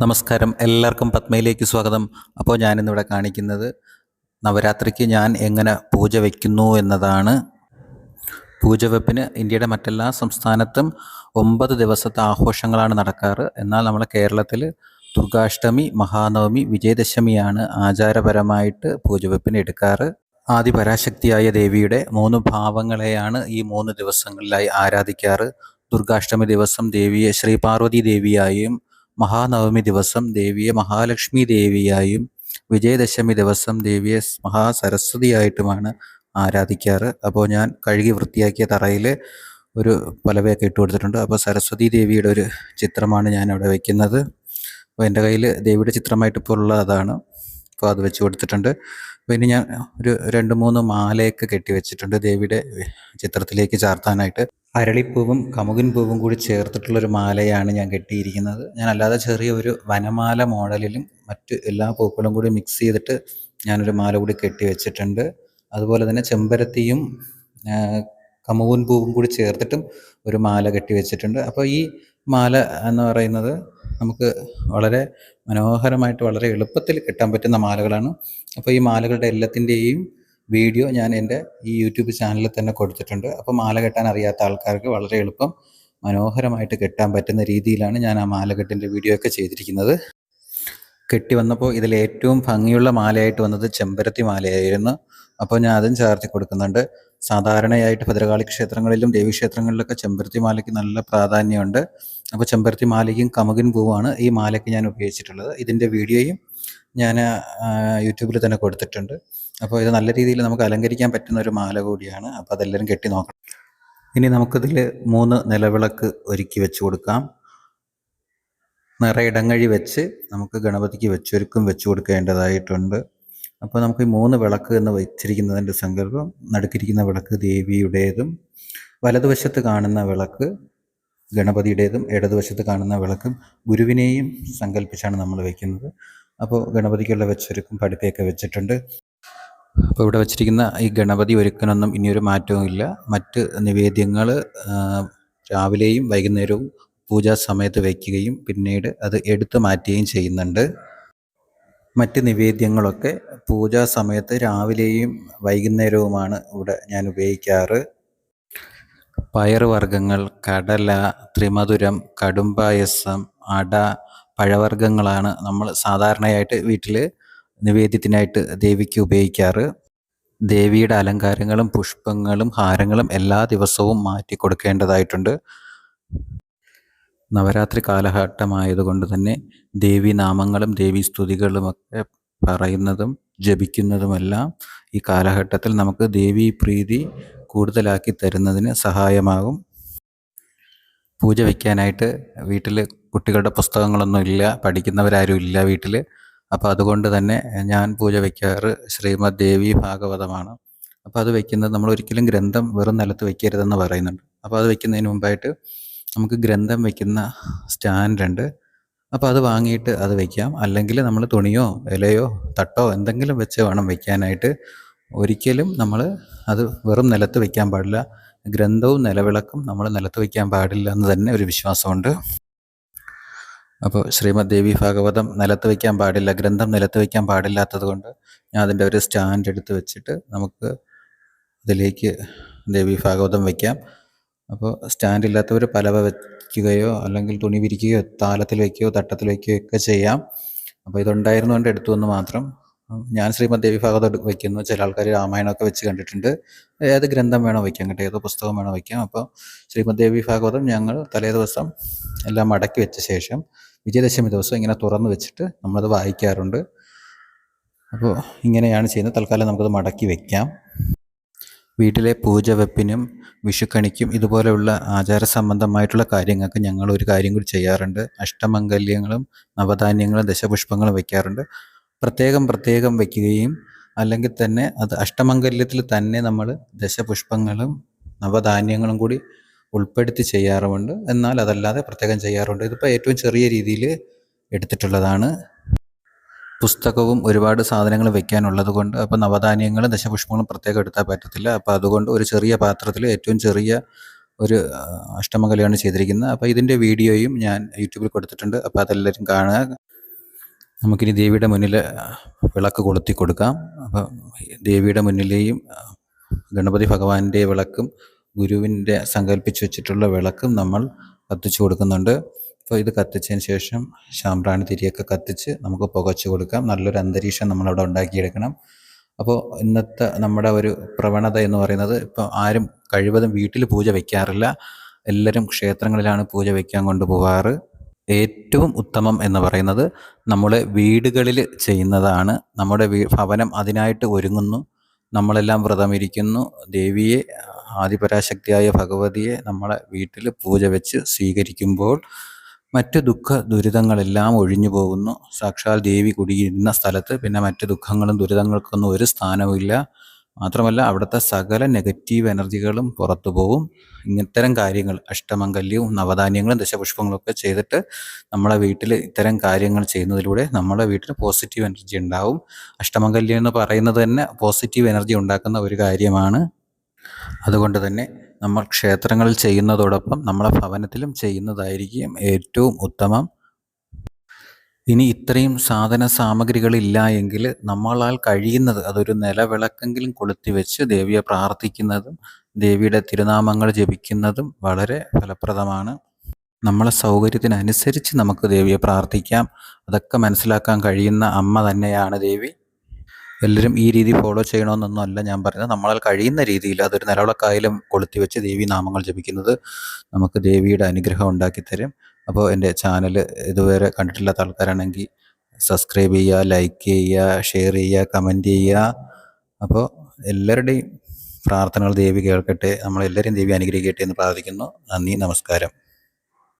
നമസ്കാരം. എല്ലാവർക്കും പത്മയിലേക്ക് സ്വാഗതം. അപ്പോൾ ഞാനിന്നിവിടെ കാണിക്കുന്നത് നവരാത്രിക്ക് ഞാൻ എങ്ങനെ പൂജ വയ്ക്കുന്നു എന്നതാണ്. പൂജ വെപ്പിന് ഇന്ത്യയുടെ മറ്റെല്ലാ സംസ്ഥാനത്തും ഒമ്പത് ദിവസത്തെ ആഘോഷങ്ങളാണ് നടക്കാറ്. എന്നാൽ നമ്മളെ കേരളത്തിൽ ദുർഗാഷ്ടമി മഹാനവമി വിജയദശമിയാണ് ആചാരപരമായിട്ട് പൂജ വെപ്പിന് എടുക്കാറ്. ആദിപരാശക്തിയായ ദേവിയുടെ മൂന്ന് ഭാവങ്ങളെയാണ് ഈ മൂന്ന് ദിവസങ്ങളിലായി ആരാധിക്കാറ്. ദുർഗാഷ്ടമി ദിവസം ദേവിയെ ശ്രീ പാർവതി ദേവിയായും മഹാനവമി ദിവസം ദേവിയെ മഹാലക്ഷ്മി ദേവിയായും വിജയദശമി ദിവസം ദേവിയെ മഹാസരസ്വതിയായിട്ടുമാണ് ആരാധിക്കാറ്. അപ്പോൾ ഞാൻ കഴുകി വൃത്തിയാക്കിയ തറയിൽ ഒരു പലവയൊക്കെ ഇട്ട് കൊടുത്തിട്ടുണ്ട്. അപ്പോൾ സരസ്വതി ദേവിയുടെ ഒരു ചിത്രമാണ് ഞാൻ അവിടെ വയ്ക്കുന്നത് അപ്പോൾ എന്റെ കയ്യിൽ ദേവിയുടെ ചിത്രമായിട്ട് ഇപ്പോൾ ഉള്ള അതാണ്. അപ്പോൾ അത് വെച്ച് കൊടുത്തിട്ടുണ്ട്. അപ്പോൾ ഇനി ഞാൻ ഒരു രണ്ട് മൂന്ന് മാലയൊക്കെ കെട്ടി വെച്ചിട്ടുണ്ട് ദേവിയുടെ ചിത്രത്തിലേക്ക് ചാർത്താനായിട്ട്. അരളിപ്പൂവും കമുകിൻ പൂവും കൂടി ചേർത്തിട്ടുള്ളൊരു മാലയാണ് ഞാൻ കെട്ടിയിരിക്കുന്നത്. ഞാൻ അല്ലാതെ ചെറിയ ഒരു വനമാല മോഡലിലും മറ്റ് എല്ലാ പൂക്കളും കൂടി മിക്സ് ചെയ്തിട്ട് ഞാനൊരു മാല കൂടി കെട്ടി വെച്ചിട്ടുണ്ട്. അതുപോലെ തന്നെ ചെമ്പരത്തിയും കമുകുൻ പൂവും കൂടി ചേർത്തിട്ടും ഒരു മാല കെട്ടി വെച്ചിട്ടുണ്ട്. അപ്പോൾ ഈ മാല എന്ന് പറയുന്നത് നമുക്ക് വളരെ മനോഹരമായിട്ട് വളരെ എളുപ്പത്തിൽ കിട്ടാൻ പറ്റുന്ന മാലകളാണ്. അപ്പോൾ ഈ മാലകളുടെ എല്ലാത്തിന്റെയും വീഡിയോ ഞാൻ എന്റെ ഈ യൂട്യൂബ് ചാനലിൽ തന്നെ കൊടുത്തിട്ടുണ്ട്. അപ്പോൾ മാല കെട്ടാൻ അറിയാത്ത ആൾക്കാർക്ക് വളരെ എളുപ്പം മനോഹരമായിട്ട് കെട്ടാൻ പറ്റുന്ന രീതിയിലാണ് ഞാൻ ആ മാലകെട്ടിന്റെ വീഡിയോ ഒക്കെ ചെയ്തിരിക്കുന്നത്. കെട്ടി വന്നപ്പോൾ ഇതിൽ ഏറ്റവും ഭംഗിയുള്ള മാലയായിട്ട് വന്നത് ചെമ്പരത്തി മാലയായിരുന്നു. അപ്പോൾ ഞാൻ അതും ചേർത്തി കൊടുക്കുന്നുണ്ട്. സാധാരണയായിട്ട് ഭദ്രകാളി ക്ഷേത്രങ്ങളിലും ദേവീക്ഷേത്രങ്ങളിലൊക്കെ ചെമ്പരത്തി മാലയ്ക്ക് നല്ല പ്രാധാന്യമുണ്ട്. അപ്പോൾ ചെമ്പരത്തി മാലയ്ക്കും കമുകിൻ പൂവാണ് ഈ മാലയ്ക്ക് ഞാൻ ഉപയോഗിച്ചിട്ടുള്ളത്. ഇതിന്റെ വീഡിയോയും ഞാൻ യൂട്യൂബിൽ തന്നെ കൊടുത്തിട്ടുണ്ട്. അപ്പോൾ ഇത് നല്ല രീതിയിൽ നമുക്ക് അലങ്കരിക്കാൻ പറ്റുന്ന ഒരു മാല കൂടിയാണ്. അപ്പോൾ അതെല്ലാവരും കെട്ടി നോക്കണം. ഇനി നമുക്കിതിൽ മൂന്ന് നിലവിളക്ക് ഒരുക്കി വെച്ച് കൊടുക്കാം. നിറയിടങ്ങഴി വെച്ച് നമുക്ക് ഗണപതിക്ക് വെച്ചൊരുക്കും വെച്ച് കൊടുക്കേണ്ടതായിട്ടുണ്ട്. അപ്പോൾ നമുക്ക് ഈ മൂന്ന് വിളക്ക് എന്ന് വെച്ചിരിക്കുന്നതിന്റെ സങ്കല്പം നടുക്കിരിക്കുന്ന വിളക്ക് ദേവിയുടേതും വലതുവശത്ത് കാണുന്ന വിളക്ക് ഗണപതിയുടേതും ഇടതുവശത്ത് കാണുന്ന വിളക്കും ഗുരുവിനെയും സങ്കല്പിച്ചാണ് നമ്മൾ വയ്ക്കുന്നത് അപ്പോൾ ഗണപതിക്കുള്ള വെച്ചൊരുക്കും പഠിപ്പയൊക്കെ വെച്ചിട്ടുണ്ട്. അപ്പോൾ ഇവിടെ വച്ചിരിക്കുന്ന ഈ ഗണപതി ഒരുക്കനൊന്നും ഇനിയൊരു മാറ്റവും ഇല്ല. മറ്റ് നിവേദ്യങ്ങൾ രാവിലെയും വൈകുന്നേരവും പൂജാ സമയത്ത് വയ്ക്കുകയും പിന്നീട് അത് എടുത്തു മാറ്റുകയും ചെയ്യുന്നുണ്ട്. മറ്റ് നിവേദ്യങ്ങളൊക്കെ പൂജാ സമയത്ത് രാവിലെയും വൈകുന്നേരവുമാണ് ഇവിടെ ഞാൻ ഉപയോഗിക്കാറ്. പയറുവർഗങ്ങൾ കടല ത്രിമധുരം കടുംപായസം അട പഴവർഗങ്ങളാണ് നമ്മൾ സാധാരണയായിട്ട് വീട്ടിൽ നിവേദ്യത്തിനായിട്ട് ദേവിക്ക് ഉപയോഗിക്കാറ്. ദേവിയുടെ അലങ്കാരങ്ങളും പുഷ്പങ്ങളും ഹാരങ്ങളും എല്ലാ ദിവസവും മാറ്റി കൊടുക്കേണ്ടതായിട്ടുണ്ട്. നവരാത്രി കാലഘട്ടമായതുകൊണ്ട് തന്നെ ദേവി നാമങ്ങളും ദേവി സ്തുതികളുമൊക്കെ പറയുന്നതും ജപിക്കുന്നതുമെല്ലാം ഈ കാലഘട്ടത്തിൽ നമുക്ക് ദേവി പ്രീതി കൂടുതലാക്കി തരുന്നതിന് സഹായമാകും. പൂജ വയ്ക്കാനായിട്ട് വീട്ടിൽ കുട്ടികളുടെ പുസ്തകങ്ങളൊന്നും ഇല്ല പഠിക്കുന്നവരാരും ഇല്ല വീട്ടിൽ അപ്പോൾ അതുകൊണ്ട് തന്നെ ഞാൻ പൂജ വയ്ക്കാറ് ശ്രീമദ് ദേവി ഭാഗവതമാണ്. അപ്പോൾ അത് വയ്ക്കുന്നത് നമ്മൾ ഒരിക്കലും ഗ്രന്ഥം വെറും നിലത്ത് വയ്ക്കരുതെന്ന് പറയുന്നുണ്ട്. അപ്പോൾ അത് വയ്ക്കുന്നതിന് മുമ്പായിട്ട് നമുക്ക് ഗ്രന്ഥം വയ്ക്കുന്ന സ്റ്റാൻഡുണ്ട് അപ്പോൾ അത് വാങ്ങിയിട്ട് അത് വയ്ക്കാം അല്ലെങ്കിൽ നമ്മൾ തുണിയോ ഇലയോ തട്ടോ എന്തെങ്കിലും വെച്ച് വേണം വയ്ക്കാനായിട്ട് ഒരിക്കലും നമ്മൾ അത് വെറും നിലത്ത് വയ്ക്കാൻ പാടില്ല. ഗ്രന്ഥവും നിലവിളക്കും നമ്മൾ നിലത്ത് വയ്ക്കാൻ പാടില്ല എന്ന് തന്നെ ഒരു വിശ്വാസമുണ്ട്. അപ്പോൾ ശ്രീമദ് ദേവി ഭാഗവതം നിലത്ത് വയ്ക്കാൻ പാടില്ല ഗ്രന്ഥം നിലത്ത് വയ്ക്കാൻ പാടില്ലാത്തത് കൊണ്ട് ഞാൻ അതിന്റെ ഒരു സ്റ്റാൻഡ് എടുത്ത് വെച്ചിട്ട് നമുക്ക് അതിലേക്ക് ദേവി ഭാഗവതം വയ്ക്കാം. അപ്പോൾ സ്റ്റാൻഡ് ഇല്ലാത്തവർ പലവ വയ്ക്കുകയോ അല്ലെങ്കിൽ തുണി വിരിക്കുകയോ താലത്തിൽ വയ്ക്കുകയോ തട്ടത്തിൽ വയ്ക്കുകയോ ഒക്കെ ചെയ്യാം. അപ്പോൾ ഇതുണ്ടായിരുന്നുകൊണ്ട് എടുത്തു എന്ന് മാത്രം ഞാൻ ശ്രീമദ് ദേവി ഭാഗവതം വയ്ക്കുന്നു. ചില ആൾക്കാർ രാമായണമൊക്കെ വെച്ച് കണ്ടിട്ടുണ്ട്. ഏത് ഗ്രന്ഥം വേണോ വയ്ക്കാം കേട്ടോ ഏത് പുസ്തകം വേണോ വയ്ക്കാം. അപ്പോൾ ശ്രീമദ് ദേവി ഭാഗവതം ഞങ്ങൾ തലേ ദിവസം എല്ലാം മടക്കി വെച്ച ശേഷം വിജയദശമി ദിവസം ഇങ്ങനെ തുറന്ന് വെച്ചിട്ട് നമ്മളത് വായിക്കാറുണ്ട്. അപ്പോൾ ഇങ്ങനെയാണ് ചെയ്യുന്നത്. തൽക്കാലം നമുക്കത് മടക്കി വയ്ക്കാം വീട്ടിലെ പൂജ വെപ്പിനും വിഷുക്കണിക്കും ഇതുപോലെയുള്ള ആചാര സംബന്ധമായിട്ടുള്ള കാര്യങ്ങൾക്ക് ഞങ്ങൾ ഒരു കാര്യം കൂടി ചെയ്യാറുണ്ട്. അഷ്ടമംഗല്യങ്ങളും നവധാന്യങ്ങളും ദശപുഷ്പങ്ങളും വയ്ക്കാറുണ്ട് പ്രത്യേകം പ്രത്യേകം വയ്ക്കുകയും അല്ലെങ്കിൽ തന്നെ അത് അഷ്ടമംഗല്യത്തിൽ തന്നെ നമ്മൾ ദശപുഷ്പങ്ങളും നവധാന്യങ്ങളും കൂടി ഉൾപ്പെടുത്തി ചെയ്യാറുമുണ്ട്. എന്നാൽ അതല്ലാതെ പ്രത്യേകം ചെയ്യാറുണ്ട്. ഇതിപ്പോൾ ഏറ്റവും ചെറിയ രീതിയിൽ എടുത്തിട്ടുള്ളതാണ്. പുസ്തകവും ഒരുപാട് സാധനങ്ങൾ വെക്കാനുള്ളത് കൊണ്ട് അപ്പോൾ നവധാന്യങ്ങളും ദശപുഷ്പങ്ങളും പ്രത്യേകം എടുത്താൽ പറ്റത്തില്ല. അപ്പോൾ അതുകൊണ്ട് ഒരു ചെറിയ പാത്രത്തിൽ ഏറ്റവും ചെറിയ ഒരു അഷ്ടമകലയാണ് ചെയ്തിരിക്കുന്നത്. അപ്പോൾ ഇതിന്റെ വീഡിയോയും ഞാൻ യൂട്യൂബിൽ കൊടുത്തിട്ടുണ്ട്. അപ്പോൾ അതെല്ലാവരും കാണുക. നമുക്കിനി ദേവിയുടെ മുന്നിൽ വിളക്ക് കൊളുത്തി കൊടുക്കാം. അപ്പം ദേവിയുടെ മുന്നിലെയും ഗണപതി ഭഗവാന്റെ വിളക്കും ഗുരുവിന്റെ സങ്കല്പിച്ച് വെച്ചിട്ടുള്ള വിളക്കും നമ്മൾ കത്തിച്ചു കൊടുക്കുന്നുണ്ട്. അപ്പോൾ ഇത് കത്തിച്ചതിന് ശേഷം ശാമ്പ്രാണി തിരിയൊക്കെ കത്തിച്ച് നമുക്ക് പുകച്ചു കൊടുക്കാം. നല്ലൊരു അന്തരീക്ഷം നമ്മളവിടെ ഉണ്ടാക്കിയെടുക്കണം. അപ്പോൾ ഇന്നത്തെ നമ്മുടെ ഒരു പ്രവണത എന്ന് പറയുന്നത് ഇപ്പോൾ ആരും കഴിവതും വീട്ടിൽ പൂജ വയ്ക്കാറില്ല. എല്ലാവരും ക്ഷേത്രങ്ങളിലാണ് പൂജ വയ്ക്കാൻ കൊണ്ടുപോകാറ്. ഏറ്റവും ഉത്തമം എന്ന് പറയുന്നത് നമ്മൾ വീടുകളിൽ ചെയ്യുന്നതാണ്. നമ്മുടെ ഭവനം അതിനായിട്ട് ഒരുങ്ങുന്നു. നമ്മളെല്ലാം വ്രതമിരിക്കുന്നു. ദേവിയെ ആദിപരാശക്തിയായ ഭഗവതിയെ നമ്മളെ വീട്ടിൽ പൂജ വെച്ച് സ്വീകരിക്കുമ്പോൾ മറ്റ് ദുഃഖ ദുരിതങ്ങളെല്ലാം ഒഴിഞ്ഞു പോകുന്നു. സാക്ഷാൽ ദേവി കുടിയിരുന്ന സ്ഥലത്ത് പിന്നെ മറ്റ് ദുഃഖങ്ങളും ദുരിതങ്ങൾക്കൊന്നും ഒരു സ്ഥാനവുമില്ല. മാത്രമല്ല അവിടുത്തെ സകല നെഗറ്റീവ് എനർജികളും പുറത്തു പോകും ഇത്തരം കാര്യങ്ങൾ അഷ്ടമംഗല്യവും നവധാന്യങ്ങളും ദശപുഷ്പങ്ങളൊക്കെ ചെയ്തിട്ട് നമ്മളെ വീട്ടിൽ ഇത്തരം കാര്യങ്ങൾ ചെയ്യുന്നതിലൂടെ നമ്മളെ വീട്ടിൽ പോസിറ്റീവ് എനർജി ഉണ്ടാവും. അഷ്ടമംഗല്യം എന്ന് പറയുന്നത് തന്നെ പോസിറ്റീവ് എനർജി ഉണ്ടാക്കുന്ന ഒരു കാര്യമാണ്. അതുകൊണ്ട് തന്നെ നമ്മൾ ക്ഷേത്രങ്ങളിൽ ചെയ്യുന്നതോടൊപ്പം നമ്മളെ ഭവനത്തിലും ചെയ്യുന്നതായിരിക്കും ഏറ്റവും ഉത്തമം. ഇനി ഇത്രയും സാധന സാമഗ്രികളില്ല എങ്കിൽ നമ്മളാൽ കഴിയുന്നത് അതൊരു നിലവിളക്കെങ്കിലും കൊളുത്തി വെച്ച് ദേവിയെ പ്രാർത്ഥിക്കുന്നതും ദേവിയുടെ തിരുനാമങ്ങൾ ജപിക്കുന്നതും വളരെ ഫലപ്രദമാണ്. നമ്മളെ സൗകര്യത്തിനനുസരിച്ച് നമുക്ക് ദേവിയെ പ്രാർത്ഥിക്കാം. അതൊക്കെ മനസ്സിലാക്കാൻ കഴിയുന്ന അമ്മ തന്നെയാണ് ദേവി. എല്ലാവരും ഈ രീതി ഫോളോ ചെയ്യണമെന്നൊന്നുമല്ല ഞാൻ പറയുന്നത്. നമ്മളാൽ കഴിയുന്ന രീതിയിൽ അതൊരു നിലവിളക്കായാലും കൊളുത്തി വെച്ച് ദേവി നാമങ്ങൾ ജപിക്കുന്നത് നമുക്ക് ദേവിയുടെ അനുഗ്രഹം ഉണ്ടാക്കി തരും അപ്പോൾ എന്റെ ചാനൽ ഇതുവരെ കണ്ടിട്ടില്ലാത്ത ആൾക്കാരാണെങ്കിൽ സബ്സ്ക്രൈബ് ചെയ്യുക ലൈക്ക് ചെയ്യുക ഷെയർ ചെയ്യുക കമന്റ് ചെയ്യുക. അപ്പോൾ എല്ലാവരുടെയും പ്രാർത്ഥനകൾ ദേവി കേൾക്കട്ടെ. നമ്മളെല്ലാവരും ദേവി അനുഗ്രഹിക്കട്ടെ എന്ന് പ്രാർത്ഥിക്കുന്നു. നന്ദി നമസ്കാരം.